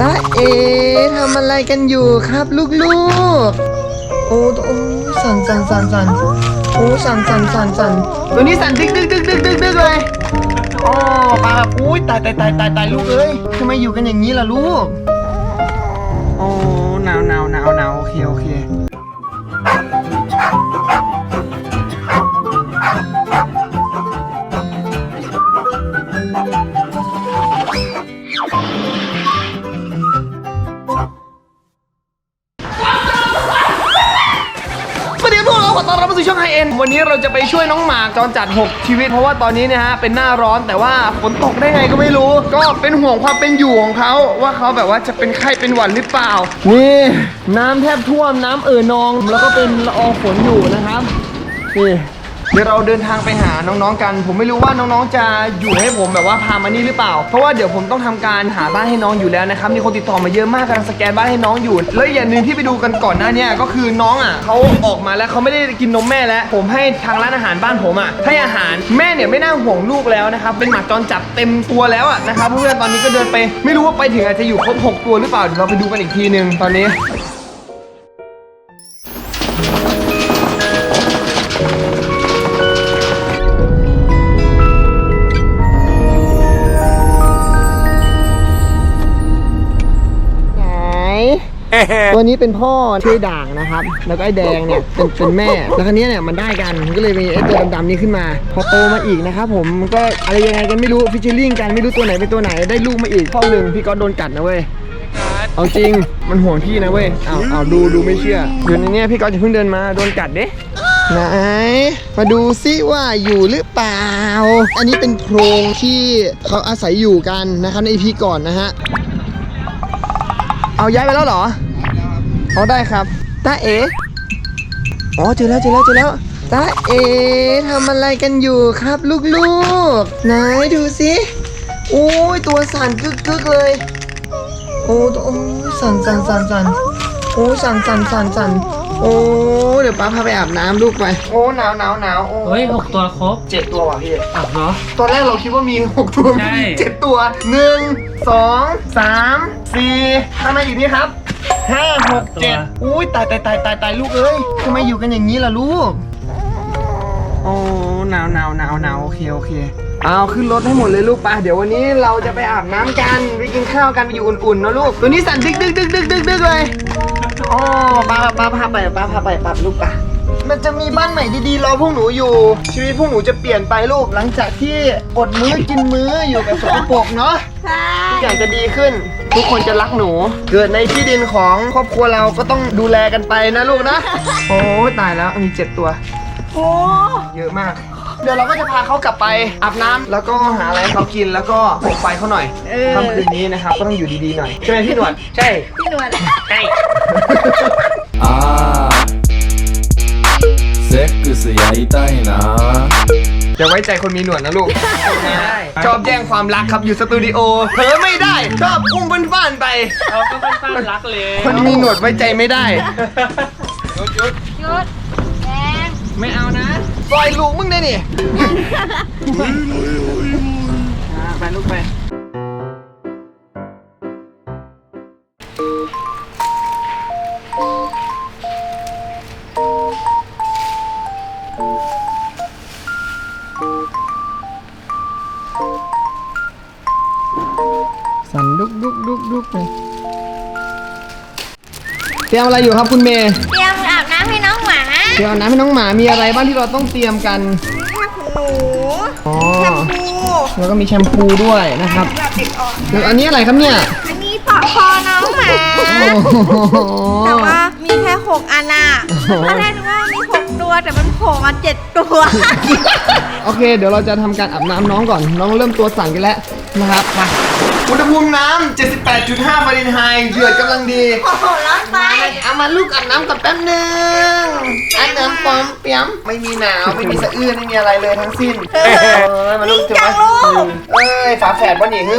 ตาเอทำอะไรกันอยู่ครับลูกๆ โอ้โอ้สั่นสั่นสั่นสั่นโอ้สั่นสั่นสั่นสั่นตัวนี้สั่นดึกดึกดึกดึกดึกดึกเลยโอ้ปลาแบบอุ้ยตายตายตายตายตายลูกเอ้ยทำไมอยู่กันอย่างนี้ล่ะลูก โอ้หนาวหนาวหนาวหนาวโอเคโอเค วันนี้เราจะไปช่วยน้องหมากจรจัด 6 ชีวิต เพราะว่าตอนนี้เนี่ยฮะเป็นหน้าร้อนแต่ว่าฝนตกได้ไงก็ไม่รู้ ก็เป็นห่วงความเป็นอยู่ของเขาว่าเขาแบบว่าจะเป็นไข้เป็นหวัดหรือเปล่านี่น้ำแทบท่วมน้ำเอ่อนอง แล้วก็เป็นละอองฝนอยู่นะครับนี่ เดี๋ยวเราเดินทางไปหาน้องๆกัน ผมไม่รู้ว่าน้องๆจะอยู่ให้ผมแบบว่าพามานี่หรือเปล่า เพราะว่าเดี๋ยวผมต้องทำการหาบ้านให้น้องอยู่แล้วนะครับมีคนติดต่อมาเยอะมากกำลังสแกนบ้านให้น้องอยู่ แล้วอย่างหนึ่งที่ไปดูกันก่อนหน้านี้ก็คือน้องอะเขาออกมาแล้วเขาไม่ได้กินนมแม่แล้ว ผมให้ทางร้านอาหารบ้านผมอะให้อาหารแม่เนี่ยไม่น่าห่วงลูกแล้วนะครับเป็นหมาจรจัดเต็มตัวแล้วอะนะครับเพื่อนตอนนี้ก็เดินไป ไม่รู้ว่าไปถึงอาจจะอยู่ครบหกตัวหรือเปล่าเดี๋ยวเราไปดูกันอีกทีหนึ่งตอนนี้ ตัวนี้เป็นพ่อชื่อด่างนะครับ แล้วก็ไอ้แดงเนี่ยเป็นเป็นแม่ แล้วคันนี้เนี่ยมันได้กันมันก็เลยมีไอ้ตัวดำๆนี้ขึ้นมา พอโตมาอีกนะครับผมมันก็อะไรยังไงกันไม่รู้ฟิชเชอร์ลิงกันไม่รู้ตัวไหนเป็นตัวไหนได้ลูกมาอีกพ่อหนึ่งพี่ก็โดนกัดนะเว้ยเอาจริงมันห่วงพี่นะเว้ยเอาเอาดูดูไม่เชื่อเดี๋ยวในเนี้ยพี่ก็จะเพิ่งเดินมาโดนกัดเด้ไหนมาดูซิว่าอยู่หรือเปล่า อันนี้เป็นโพรงที่เขาอาศัยอยู่กันนะครับในอีพีก่อนนะฮะ เอาย้ายไปแล้วเหรอ เอาได้ครับตาเออ๋อเจอแล้วเจอแล้วเจอแล้วตาเอทำอะไรกันอยู่ครับลูกๆไหนดูสิโอ้ยตัวสั่นกึกกึกๆเลยโอ้โอ้ยสั่นสั่นสั่นสั่นโอ้สั่นสั่นสั่นสั่นโอ้เดี๋ยวป้าพาไปอาบน้ำลูกไปโอ้หนาวหนาวหนาวโอ้เฮ้ยหกตัวครบเจ็ดตัวว่ะพี่อะเหรอ ตอนแรกเราคิดว่ามี6ตัวใช่ มีเจ็ดตัวหนึ่งสองสามสี่ทำไมอยู่นี่ครับ ห้าหกเจ็ดอุ้ยตายตายตายตายตายลูกเอ้ยทำไมอยู่กันอย่างนี้ล่ะลูกโอ้หนาวหนาวหนาวหนาวโอเคโอเคเอาขึ้นรถให้หมดเลยลูกไปเดี๋ยววันนี้เราจะไปอาบน้ำกันไปกินข้าวกันไปอยู่อุ่นๆเนอะลูกตัวนี้สั่นดึกดึกดึกดึกดึกดึกเลยอ๋อป้าป้าพาไปป้าพาไปป้าลูกไป มันจะมีบ้านใหม่ดีๆรอพวกหนูอยู่ ชีวิตพวกหนูจะเปลี่ยนไปลูกหลังจากที่อดมื้อกินมื้ออยู่กับสกปรกเนาะทุกอย่างจะดีขึ้น ทุกคนจะรักหนู เกิดในที่ดินของครอบครัวเราก็ต้องดูแลกันไปนะลูกนะ โอ้ตายแล้วมีเจ็ดตัว โอ้เยอะมาก เดี๋ยวเราก็จะพาเขากลับไปอาบน้ำแล้วก็หาอะไรให้เขากินแล้วก็ปลุกไฟเขาหน่อยค่ำคืนนี้นะครับก็ต้องอยู่ดีๆหน่อยใช่ไหมพี่หนวดใช่พี่หนวดใช่あーセックスやりたいな อย่าไว้ใจคนมีหนวดนะลูก ชอบแย่งความรักครับอยู่สตูดิโอเผลอไม่ได้ ชอบอุ้มเพื่อนบ้านไป เราก็เป็นฟ้านรักเลย คนมีหนวดไว้ใจไม่ได้ หยุดแดง ไม่เอานะ ปล่อยลูกมึงได้นี่ อ่ะไปลูกไป เตรียมอะไรอยู่ครับคุณเมย์เตรียมอาบน้ำให้น้องหมาเตรียมน้ำให้น้องหมามีอะไรบ้างที่เราต้องเตรียมกันผ้าขนหนูอ๋อแชมพูแล้วก็มีแชมพูด้วยนะครับแบบเด็กอ่อนแล้วอันนี้อะไรครับเนี่ยอันนี้ปอกคอน้องหมาโอ้โห แต่ว่ามีแค่หกอันน่ะโอ้โห ตอนแรกนึกว่ามีหกตัวแต่มันโผล่มาเจ็ดตัว โอเค เดี๋ยวเราจะทำการอาบน้ำน้องก่อน น้องเริ่มตัวสั่นกันแล้ว นะครับมาอุณหภูมิน้ำ78.5ฟาเรนไฮต์เดือดกำลังดี โอ้โหร้อนไป เอามาลูกอาบน้ำก่อนแป๊บหนึงอาบน้ำปอมเปียม ไม่มีหนาว ไม่มีสะอื้นไม่มีอะไรเลยทั้งสิ้น เออมาลูกจริงจังลูกเอ้ยฝาแฝดป่ะนี่ฮึ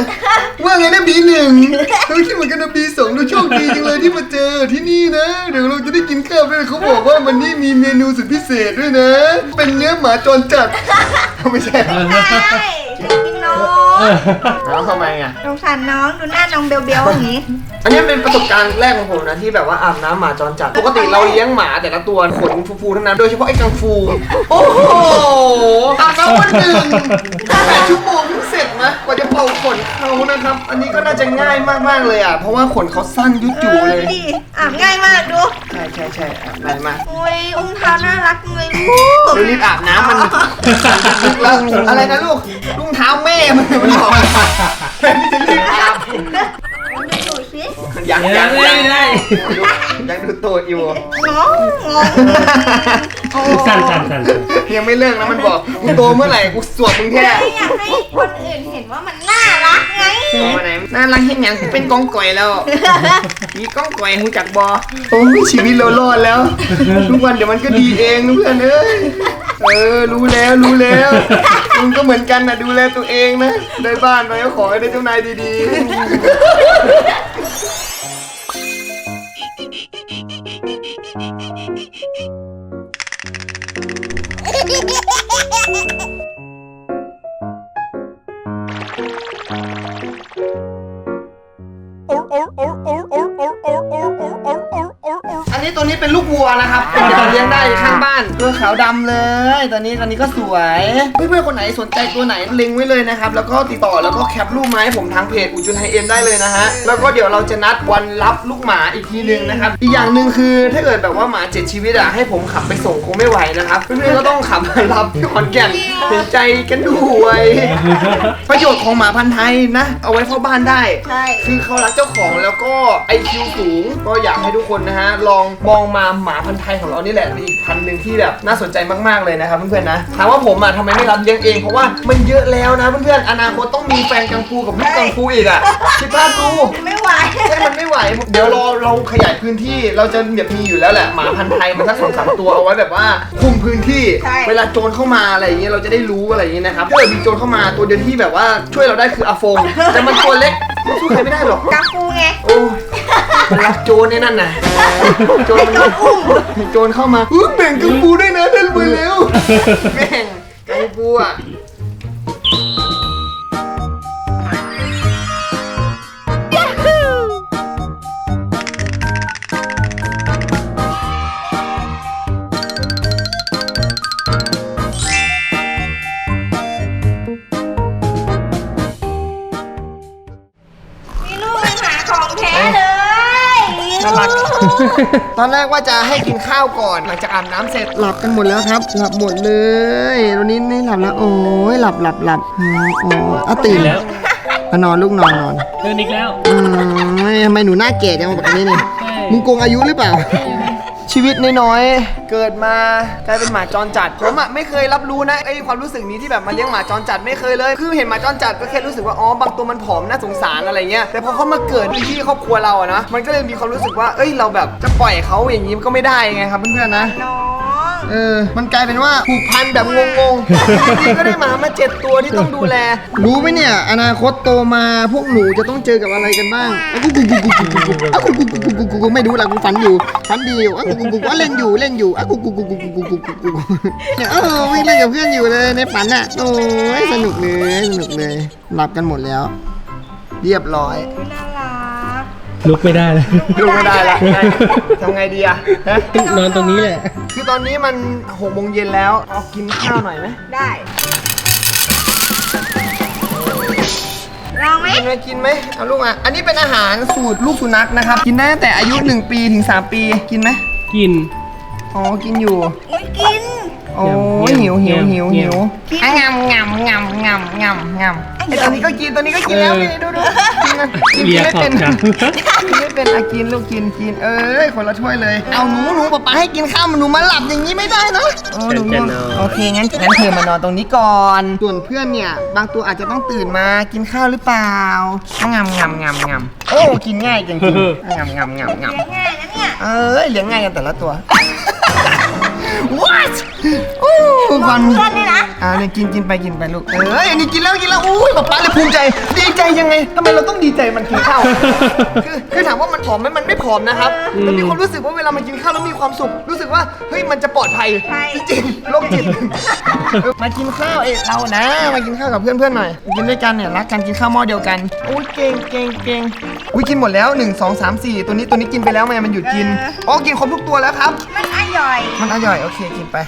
ว่าไงนะบีหนึ่งเราคิดเหมือนกันนะบีสองดูโชคดีจังเลยที่มาเจอที่นี่นะ เดี๋ยวเราจะได้กินข้าวด้วยเขาบอกว่าวันนี้มีเมนูสุดพิเศษด้วยนะ เป็นเนื้อหมาจรจัด ไม่ใช่ใช่กินน น้องแล้วทำไมอะสงสารน้องดูหน้าน้องเบลเบลอย่างนี้ อันนี้เป็นประสบการณ์แรกของผมนะที่แบบว่าอาบน้ำหมาจรจัด ปกติเราเลี้ยงหมาแต่ละตัวขนฟูๆทั้งนั้น โดยเฉพาะไอ้กังฟู โอ้โหอาบน้ำวันหนึ่งแปดชั่วโมง เพิ่งเสร็จนะกว่าจะเป่าขนเขานะครับ อันนี้ก็น่าจะง่ายมากๆเลยอะ เพราะว่าขนเขาสั้นยุดเอจู่อเลย ดิอาบง่ายมากดู ใช่ใช่ใช่อาบง่ายมากโอ้ยอุ้งเท้าน่ารักจังเลยลูกเดี๋ยวรีบอาบน้ำมันลึกแล้วอะไรนะลูกลุงเท้าแม่มันมันบอกแม่นี่จะรีบอาบ ดูสิยังยัยังงไม่ยังได้ ยังดูตัวอยู่งงงงโอ้สั่นสั่นสั่นสั่นยังไม่เลิกนะมันบอกกูโตเมื่อไหร่กูสวดมึงแท้ไม่อยากให้คนอื่นเห็นว่ามันน่ารักไงโตมาไหนน่ารักเห็นยังกูเป็นกองก่อยแล้ว มีกล้องก่อยหูจักบอโอ้ยชีวิตเรารอดแล้ว ทุกวันเดี๋ยวมันก็ดีเองนะเพื่อนเอ้ยเออรู้แล้วรู้แล้วมึงก็เหมือนกันนะดูแลตัวเองนะได้บ้านไปก็ขอให้ได้เจ้านายดีๆ นนี้ตัวนี้เป็นลูกวัวนะครับเดี๋ยวเลี้ยงได้ข้างบ้านตัวขาวดำเลย ตอนนี้ตอนนี้ก็สวยเพื่อนๆคนไหนสนใจตัวไหนเล็งไว้เลยนะครับ แล้วก็ติดต่อแล้วก็แคปรูปมาให้ผมทางเพจอุจุนไฮเอ็นได้เลยนะฮะ แล้วก็เดี๋ยวเราจะนัดวันรับลูกหมาอีกทีหนึ่งนะครับ อีกอย่างหนึ่งคือถ้าเกิดแบบว่าหมาเจ็ดชีวิตอะให้ผมขับไปส่งคงไม่ไหวนะครับ เพื่อนๆก็ต้องขับมารับที่ขอนแก่นเห็นใจกันด้วย ประโยชน์ของหมาพันธุ์ไทยนะ เอาไว้เฝ้าบ้านได้ ใช่ คือเขารักเจ้าของแล้วก็ไอคิวสูง ก็อยากให้ทุกคนนะฮะลองมองมาหมาพันธุ์ไทยของเรานี่แหละเป็นอีกพันธุ์หนึ่งที่แบบน่าสนใจมากๆเลยนะครับเพื่อนๆนะถามว่าผมอะทำไมไม่รับเลี้ยงเองเพราะว่ามันเยอะแล้วนะเพื่อนๆอนาคตต้องมีแฟนกังฟูกับลูกกังฟูอีกอะคิดภาพดู ไม่ไหวใช่มันไม่ไหว เดี๋ยวเราเราขยายพื้นที่เราจะแบบมีอยู่แล้วแหละหมาพันธุ์ไทยมันสักสองสามตัวเอาไว้แบบว่าคุมพื้นที่ ใช่ เวลาโจรเข้ามาอะไรอย่างเงี้ยเราจะได้รู้อะไรอย่างเงี้ยนะครับถ้าเกิดมีโจรเข้ามาตัวเดียวที่แบบว่าช่วยเราได้คืออาฟงแต่มันตัวเล็กมันสู้ใครไม่ได้หรอก กังฟูไง โอ้ย มันรักโจรเนี่ยนั่นน่ะโจรมันโจรเข้ามาอุ๊ยแบ่งกังฟูด้วยนะเล่นไปเร็วแบ่งกังฟูอะ ตอนแรกว่าจะให้กินข้าวก่อนหลังจากอาบน้ำเสร็จ หลับกันหมดแล้วครับ หลับหมดเลยวันนี้นี่หลับแล้ว โอ้ยหลับหลับหลับอืมโอ้ยอะตื่นแล้วอะนอนลูกนอนนอนเดินอีกแล้วอืมทำไมหนูหน้าแก่จังแบบนี้นี่ใช่ มึงโกงอายุหรือเปล่า ชีวิตน้อยๆ เกิดมากลายเป็นหมาจรจัด ผมอะไม่เคยรับรู้นะไอความรู้สึกนี้ที่แบบมาเลี้ยงหมาจรจัดไม่เคยเลย คือเห็นหมาจรจัดก็แค่รู้สึกว่าอ๋อบางตัวมันผอมน่าสงสารอะไรเงี้ย แต่พอเขามาเกิดในที่ครอบครัวเราอะนะ มันก็เลยมีความรู้สึกว่า เอ้ยเราแบบจะปล่อยเขาอย่างนี้มันก็ไม่ได้ไงครับเพื่อนๆนะ น้อง เออ มันกลายเป็นว่าผูกพันแบบงงๆทีก็ได้หมามาเจ็ดตัวที่ต้องดูแล รู้ไหมเนี่ย อนาคตโตมาพวกหนูจะต้องเจอกับอะไรกันบ้างอะกูกูกูกูกูกูกูอะกูกูกูกูกูกูกูไม่รู้ละกูฝันอยู่ฝันดีอยู่อะกูกูกูกูอะเล่นอยู่เล่นอยู่อะกูกูกูกูกูกูกูกูกูเนี่ยเออวิ่งเล่นกับเพื่อนอยู่เลยในฝันอะโอ้ยสนุกเลยสนุกเลยหลับกันหมดแล้ว เรียบร้อยน่ารัก ลุกไม่ได้เลยดูไม่ได้ละทำไงดีอะฮะนอนตรงนี้แหละ คือตอนนี้มันหกโมงเย็นแล้วเอากินข้าวหน่อยไหมได้ลองไหมกินไหมกินไหมเอาลูกอะอันนี้เป็นอาหารสูตรลูกสุนัขนะครับ กินได้ตั้งแต่อายุ 1 ปีถึง 3 ปีกินไหมกิน อ๋อ กินอยู่ ไม่กิน โอ้ยหิวหิวหิวหิวกินอะงำงำงำงำงำงำไอตัวนี้ก็กินตัวนี้ก็กินแล้วเออนี่ดูดูกินนะกินเลียไม่ขอบเป็นจังกินไม่เป็นอะกินลูกกินกินเอ้ยคนละถ้วยเลย เอาหนูหนูป๊าป๊าให้กินข้าวหนูมาหลับอย่างนี้ไม่ได้นะโอ้หนูจะง่วงนอนโอเคงั้นงั้นเธอมานอนตรงนี้ก่อนส่วนเพื่อนเนี่ย บางตัวอาจจะต้องตื่นมากินข้าวหรือเปล่างำงำงำงำโอ้กินง่ายจริงๆงำงำงำงำเลี้ยงง่ายนะเนี่ยเอ้ยเลี้ยงง่ายกันแต่ละตัว What? Ooh, von. Wo, wo, wo, wo, wo. อ่าเนี่ยกินกินไปกินไปลูก เอ้ยอันนี้กินแล้วกินแล้วอุ้ยป๊าป๊าเลยภูมิใจ ดีใจยังไงทำไมเราต้องดีใจมันกินข้าว คือคือถามว่ามันผอมไหมมันไม่ผอมนะครับอืมมันมีความรู้สึกว่าเวลามันกินข้าวแล้วมีความสุข รู้สึกว่าเฮ้ยมันจะปลอดภัยใช่จริงๆโรคจิต มากินข้าวเอ้ยเรานะ มากินข้าวกับเพื่อนๆหน่อย กินด้วยกันเนี่ยรักกันกินข้าวหม้อเดียวกันอุ้ยเก่งเก่งเก่งอุ้ยกินหมดแล้ว 1 2 3 4 ตัวนี้ตัวนี้กินไปแล้วมันมันหยุดกินอ๋อกินครบทุกตัวแล้วครับ มันอร่อย มันอร่อยโอเคกินไป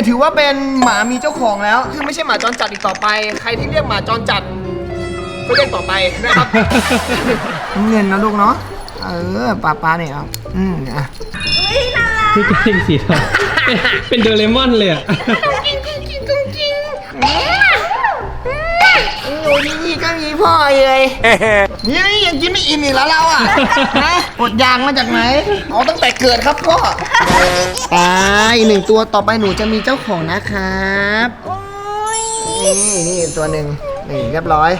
เนี่ยถือว่าเป็นหมามีเจ้าของแล้ว คือไม่ใช่หมาจรจัดอีกต่อไป ใครที่เรียกหมาจรจัดก็เรียกต่อไปนะครับ เงินนะลูกเนาะ เออป้าป้าเนี่ยครับ อืมอะอุ้ยน่ารักนี่เป็นสีทองเป็นเป็นโดเรมอนเลยอะจริงจริงจริงจริงจริง โอ้ยนี่ก็มี พ่อเลยนี่ยังกินไม่อิ่มอีกแล้วเราอะฮะอดยางมาจากไหนเอาตั้งแต่เกิดครับพ่อไปอีกหนึ่งตัวต่อไปหนูจะมีเจ้าของนะครับนี่นี่ตัวหนึ่งนี่เรียบร้อย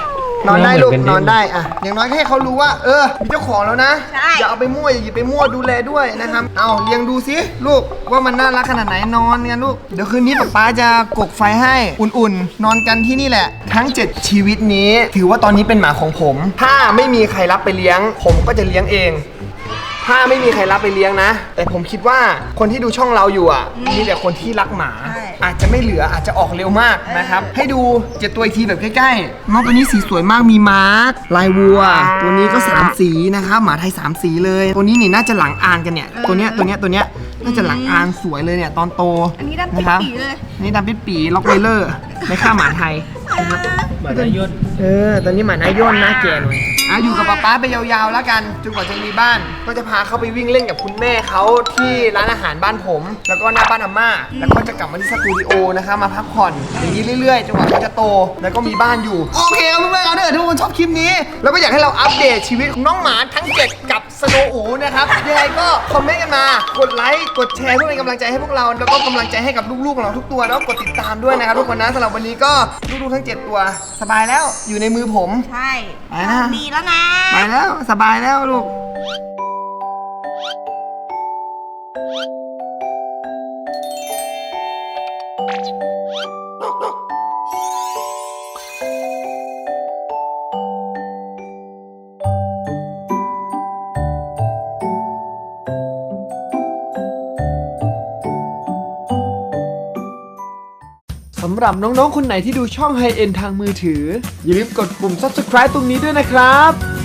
นอนได้ลูกเหมือนกันนอนได้อะอย่างน้อยแค่เขารู้ว่า เออ มีเจ้าของแล้วนะ อย่าเอาไปมั่วอย่าหยิบไปมั่วดูแลด้วยนะครับ เอาเลี้ยงดูสิลูกว่ามันน่ารักขนาดไหนนอนกันลูก เดี๋ยวคืนนี้ป๊าป๊าจะกกไฟให้อุ่นๆ นอนกันที่นี่แหละ ทั้ง 7 ชีวิตนี้ ถือว่าตอนนี้เป็นหมาของผม ถ้าไม่มีใครรับไปเลี้ยง ผมก็จะเลี้ยงเองถ้าไม่มีใครรับไปเลี้ยงนะ แต่ผมคิดว่าคนที่ดูช่องเราอยู่อะมีแต่คนที่รักหมา อาจจะไม่เหลืออาจจะออกเร็วมากนะครับ ให้ดูเจ็ดตัวอีกทีแบบใกล้ๆน้องตัวนี้สีสวยมากมีมาร์คลายวัว ตัวนี้ก็สามสีนะครับหมาไทยสามสีเลย ตัวนี้นี่น่าจะหลังอานกันเนี่ยตัวเนี้ยตัวเนี้ยตัวเนี้ยน่าจะหลังอานสวยเลยเนี่ยตอนโตอันนี้ดำปิ๊นะดครับปีเลยอันนี่ดำปิดปีล็อกไวเลอร์ไม่ฆ่าหมาไทยนะครับห มาดายนเออ ตอนนี้หมานาย่นหน้าแก่หน่อยอะอยู่กับป๊าป๊าไปยาวๆแล้วกันจนกว่าจะมีบ้าน ก็จะพาเขาไปวิ่งเล่นกับคุณแม่เขาที่ร้านอาหารบ้านผม แล้วก็หน้าบ้านอาม่า แล้วก็จะกลับมาที่สตูดิโอนะคะมาพักผ่อนอย่างนี้เรื่อยๆจนกว่าเขาจะโต แล้วก็มีบ้านอยู่ โอเคครับเพื่อนๆเอาเถอะทุกคนชอบคลิปนี้ แล้วก็อยากให้เราอัปเดตชีวิตของน้องหมาทั้งเจ็ดกับ สโนว์อูนะครับยังไงก็คอมเมนต์กันมา กดไลค์ กดแชร์เพื่อเป็นกำลังใจให้พวกเรา แล้วก็กำลังใจให้กับลูกๆของเราทุกตัวแล้วก็กดติดตามด้วยนะครับทุกคนนะสำหรับวันนี้ก็ลูกๆทั้ง 7 ตัว สบายแล้ว อยู่ในมือผม ใช่ไปนะ ดีแล้วนะ ไปแล้ว สบายแล้วลูก หรับน้องๆ คนไหนที่ดูช่อง High End ทางมือถือ อย่าลืมกดปุ่ม subscribe ตรงนี้ด้วยนะครับ